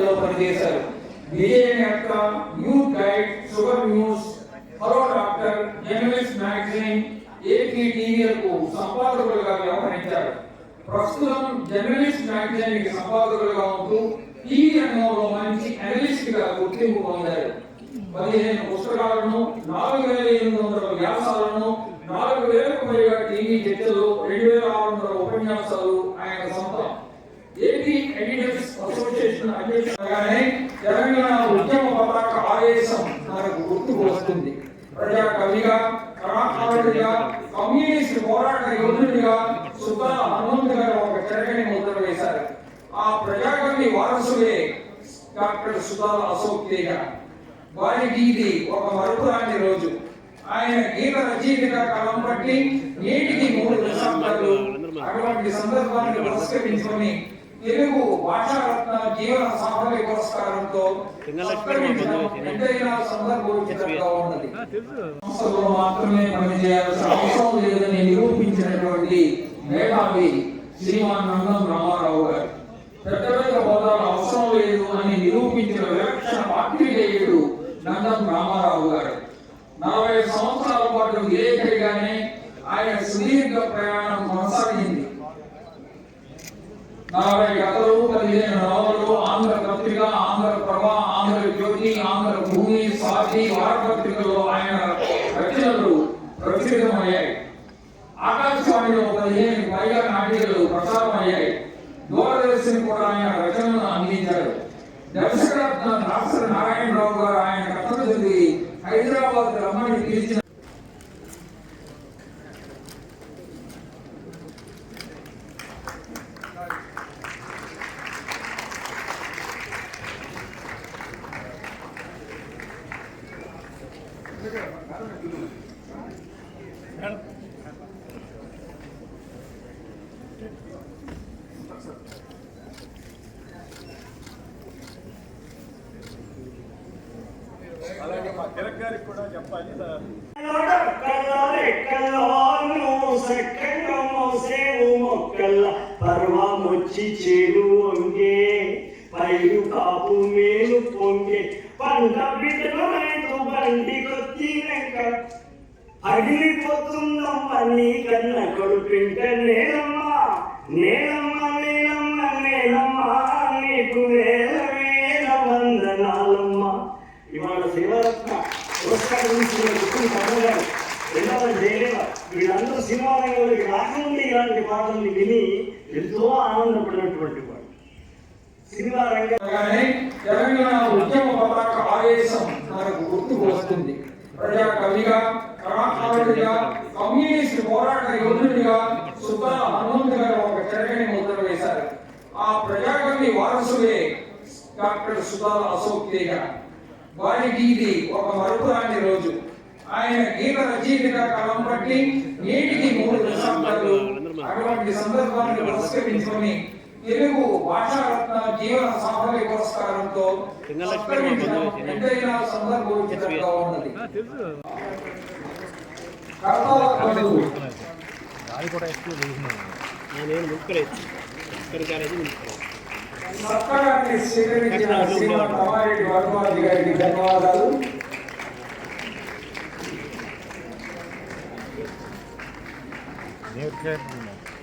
లో పనిచేశారు. విజయ్ యొక్క youth guide sugar news hello doctor journalist magazine A P టీవీలకు సంపాదకులుగా వ్యవహరించారు. ప్రస్తుతం జర్నలిస్ట్ మ్యాగజైన్కి సంపాదకులుగా ఉంటూ టీవీ రంగంలో మంచి అనలిస్ట్గా గుర్తింపు పొందారు. పదిహేను పుస్తకాలను నాలుగు వేల ఎనిమిది వందల వ్యాసాలను నాలుగు వేలకు పైగా టీవీ చర్చలు రెండు వేల ఆరు వందల ఉపన్యాసాలు ఆయన సొంతం ఏపీ ఎడిటర్స్ తెలంగాణ ఉద్యమ పతాక ఆవేశం మనకు గుర్తుకు వస్తుంది. ప్రజా కవిగా కళాకారుడిగా కమ్యూనిస్ట్ పోరాట యోధుడిగా సుబ్బల హనుమంతు గారు ఒక చెరగని ముద్ర వేశారు. ఆ ప్రజాకవి వారసులే డాక్టర్ సుధాల అశోక్ తేజ. వారికి ఇది ఒక మరుపురాని రోజు. ఆయన గీత రచయితగా కాలం నేటికి మూడు దశాబ్దాలు అటువంటి సందర్భాన్ని పురస్కరించుకొని తెలుగు భాషారత్న జీవన సాఫల్య పురస్కారంతో సంస్థలో మాత్రమే పనిచేయాల్సిన అవసరం లేదని నిరూపించినటువంటి మేధావి శ్రీమాన్ నందం రామారావు గారు. పెద్ద పెద్ద హోదాలు అవసరం లేదు అని నిరూపించిన విలక్షణ పాత్రికేయుడు నందం రామారావు గారు. నలభై సంవత్సరాల పాటు విలేకరిగానే ఆయన సుదీర్ఘ ప్రయాణం కొనసాగింది. నలభై కథలు పదిహేను నవలలు ఆంధ్ర పత్రిక ఆంధ్ర ప్రభ ఆంధ్ర జ్యోతి ఆంధ్ర భూమి సాక్షి వారపత్రికలో ఆయన రచనలు ప్రచురితమయ్యాయి ఆకాశవాణిలో పదిహేను పైగా నాటికలు ప్రసారమయ్యాయి. దూరదర్శన్ కూడా ఆయన రచనలను అందించారు. దర్శకరత్న దాసరి నారాయణరావు గారు అలాగే మా కిరక్ గారికి కూడా చెప్పాలి సార్ పర్వమొచ్చి చేడు వంగే పైరు కాపు మేలు పొంగే. పంట బిడ్డలు రైతు బండి కొత్తినాక అడిగిపోతుందమ్మ నీ కన్న కొడుపింట నేనమ్మా. నేనమ్మా నేలమ్మ నేనమ్మా. నీకు వేల వేల వందనాలమ్మా. ఇవాళ శివరత్న పురస్కారం కుటుంబ గారు జయదేవ వీళ్ళందరూ సినిమా రంగంలోకి రాకముందు ఇలాంటి పాటల్ని విని ఎంతో ఆనందపడినటువంటి వాడు సినిమా రంగం తెలంగాణ ఉద్యమ పతాక ఆవేశం మనకు గుర్తుకు వస్తుంది. ప్రజా కవిగా కళాకారుడిగా కమ్యూనిస్ట్ పోరాట యోధుడిగా సుబ్బల హనుమంతు గారు ఒక చెరగని ముద్ర వేశారు. ఆ ప్రజాకవి వారసులే డాక్టర్ సుధాల అశోక్ తేజ వారికి ఇది ఒక మరుపురాని రోజు. ఆయన గీత రచయితగా కాలం పట్టి నేటికి మూడు దశాబ్దాలు అటువంటి సందర్భాన్ని పురస్కరించుకొని తెలుగు భాషారత్న జీవన సాఫల్య పురస్కారంతో ఉన్నది. సత్కారాన్ని స్వీకరించిన శ్రీమన్ రమారెడ్డి వర్మాజీ గారికి ధన్యవాదాలు. నేర్చే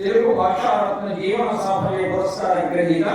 తెలుగు భాషారత్న జీవన సాఫల్య పురస్కార గ్రహీత